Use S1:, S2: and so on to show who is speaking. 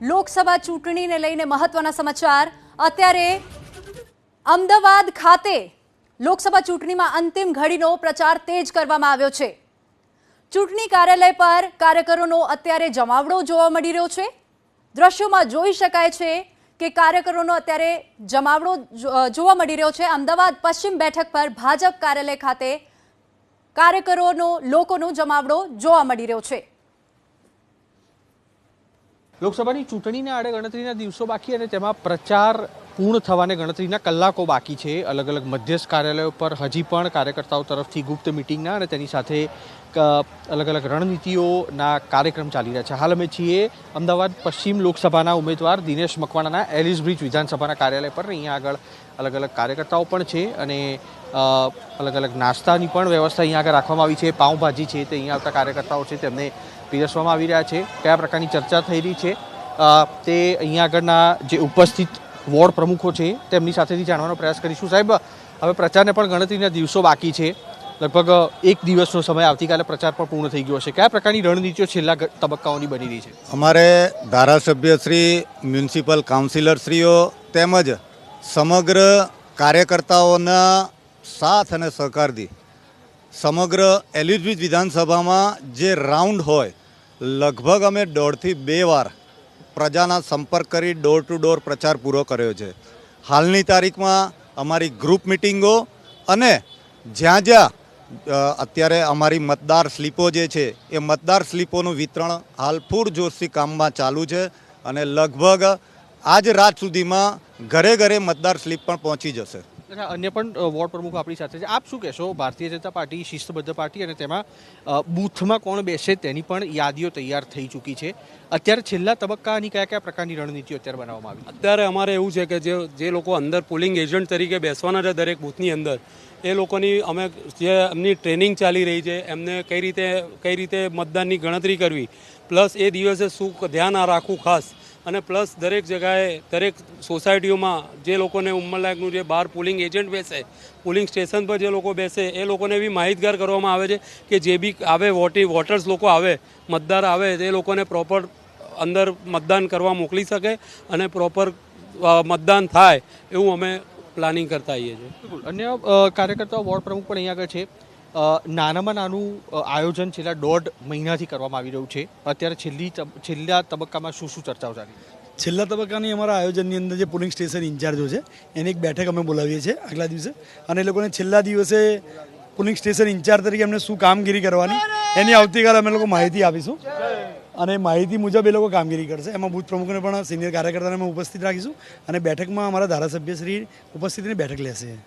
S1: લોકસભા ચૂંટણીને લઈને મહત્વના સમાચાર. અત્યારે અમદાવાદ ખાતે લોકસભા ચૂંટણીમાં અંતિમ ઘડીનો પ્રચાર તેજ કરવામાં આવ્યો છે. ચૂંટણી કાર્યાલય પર કાર્યકરોનો અત્યારે જમાવડો જોવા મળી રહ્યો છે. દ્રશ્યોમાં જોઈ શકાય છે કે કાર્યકરોનો અત્યારે જમાવડો જોવા મળી રહ્યો છે. અમદાવાદ પશ્ચિમ બેઠક પર ભાજપ કાર્યાલય ખાતે કાર્યકરોનો, લોકોનો જમાવડો જોવા મળી રહ્યો છે.
S2: લોકસભાની ચૂંટણીના આડે ગણતરીના દિવસો બાકી અને તેમાં પ્રચાર પૂર્ણ થવાને ગણતરીના કલાકો બાકી છે. અલગ અલગ મધ્યસ્થ કાર્યાલયો પર હજી પણ કાર્યકર્તાઓ તરફથી ગુપ્ત મિટિંગના અને તેની સાથે અલગ અલગ રણનીતિઓના કાર્યક્રમ ચાલી રહ્યા છે. હાલ અમે છીએ અમદાવાદ પશ્ચિમ લોકસભાના ઉમેદવાર દિનેશ મકવાણાના એલિસ બ્રિજ વિધાનસભાના કાર્યાલય પર. અહીંયા આગળ અલગ અલગ કાર્યકર્તાઓ પણ છે અને અલગ અલગ નાસ્તાની પણ વ્યવસ્થા અહીંયા આગળ રાખવામાં આવી છે. પાઉંભાજી છે તે અહીંયા આવતા કાર્યકર્તાઓ છે તેમને પીરસવામાં આવી રહ્યા છે. કયા પ્રકારની ચર્ચા થઈ રહી છે? તે અહીંયા આગળના જે ઉપસ્થિત વોર્ડ પ્રમુખો છે તેમની સાથેથી જાણવાનો પ્રયાસ કરીશું. સાહેબ, હવે પ્રચારને પણ ગણતરીના દિવસો બાકી છે. લગભગ એક દિવસનો સમય આવતીકાલે પ્રચાર પણ પૂર્ણ થઈ ગયો છે કયા પ્રકારની રણનીતિઓ છેલ્લા તબક્કાઓની બની રહી છે?
S3: અમારે ધારાસભ્યશ્રી મ્યુનિસિપલ કાઉન્સિલરશ્રીઓ તેમજ સમગ્ર કાર્યકર્તાઓના સાથ અને સહકારથી સમગ્ર એલિઝબિથ વિધાનસભામાં જે રાઉન્ડ હોય, લગભગ અમે દોઢથી બે વાર પ્રજાના સંપર્ક કરી ડોર ટુ ડોર પ્રચાર પૂરો કર્યો છે. હાલની તારીખમાં અમારી ગ્રુપ મિટિંગો અને જ્યાં જ્યાં અત્યારે અમારી મતદાર સ્લીપો જે છે, એ મતદાર સ્લીપોનું વિતરણ હાલ પૂરજોશથી કામમાં ચાલુ છે અને લગભગ આજ રાત સુધીમાં ઘરે ઘરે મતદાર સ્લીપ પણ પહોંચી જશે.
S2: અચ્છા, અન્ય પણ વોર્ડ પ્રમુખ આપણી સાથે છે. આપ શું કહેશો? ભારતીય જનતા પાર્ટી, શિસ્તબદ્ધ પાર્ટી અને તેમાં બૂથમાં કોણ બેસે તેની પણ યાદીઓ તૈયાર થઈ ચૂકી છે. અત્યારે છેલ્લા તબક્કાની કયા કયા પ્રકારની રણનીતિઓ અત્યારે બનાવવામાં આવી?
S4: અત્યારે અમારે એવું છે કે જે જે લોકો અંદર પોલિંગ એજન્ટ તરીકે બેસવાના છે દરેક બૂથની અંદર, એ લોકોની અમે જે એમની ટ્રેનિંગ ચાલી રહી છે, એમને કઈ રીતે કઈ રીતે મતદાનની ગણતરી કરવી, પ્લસ એ દિવસે શું ધ્યાન રાખવું ખાસ અને પ્લસ દરેક જગાએ દરેક સોસાયટીઓમાં જે લોકોને ઉંમરલાયકનું જે બહાર પોલિંગ એજન્ટ બેસે, પોલિંગ સ્ટેશન પર જે લોકો બેસે, એ લોકોને બી માહિતગાર કરવામાં આવે છે કે જે બી આવે, વોટી, વોટર્સ લોકો આવે, મતદાર આવે તે લોકોને પ્રોપર અંદર મતદાન કરવા મોકલી શકે અને પ્રોપર મતદાન થાય એવું અમે પ્લાનિંગ કરતા આવીએ છીએ.
S2: અન્ય કાર્યકર્તાઓ, વોર્ડ પ્રમુખ પણ અહીંયા આગળ છે. નાનામાં નાનું આયોજન છેલ્લા દોઢ મહિનાથી કરવામાં આવી રહ્યું છે. અત્યારે છેલ્લી છેલ્લા તબક્કામાં શું શું ચર્ચાઓ ચાલી
S5: છેલ્લા તબક્કાની અમારા આયોજનની અંદર જે પોલિંગ સ્ટેશન ઇન્ચાર્જો છે, એની એક બેઠક અમે બોલાવીએ છીએ આગલા દિવસે. અને એ લોકોને છેલ્લા દિવસે પોલિંગ સ્ટેશન ઇન્ચાર્જ તરીકે એમને શું કામગીરી કરવાની, એની આવતીકાલે અમે લોકો માહિતી આપીશું. અને માહિતી મુજબ એ લોકો કામગીરી કરશે. એમાં બુથ પ્રમુખને પણ, સિનિયર કાર્યકર્તાને અમે ઉપસ્થિત રાખીશું. અને બેઠકમાં અમારા ધારાસભ્યશ્રી ઉપસ્થિતિની બેઠક લેશે.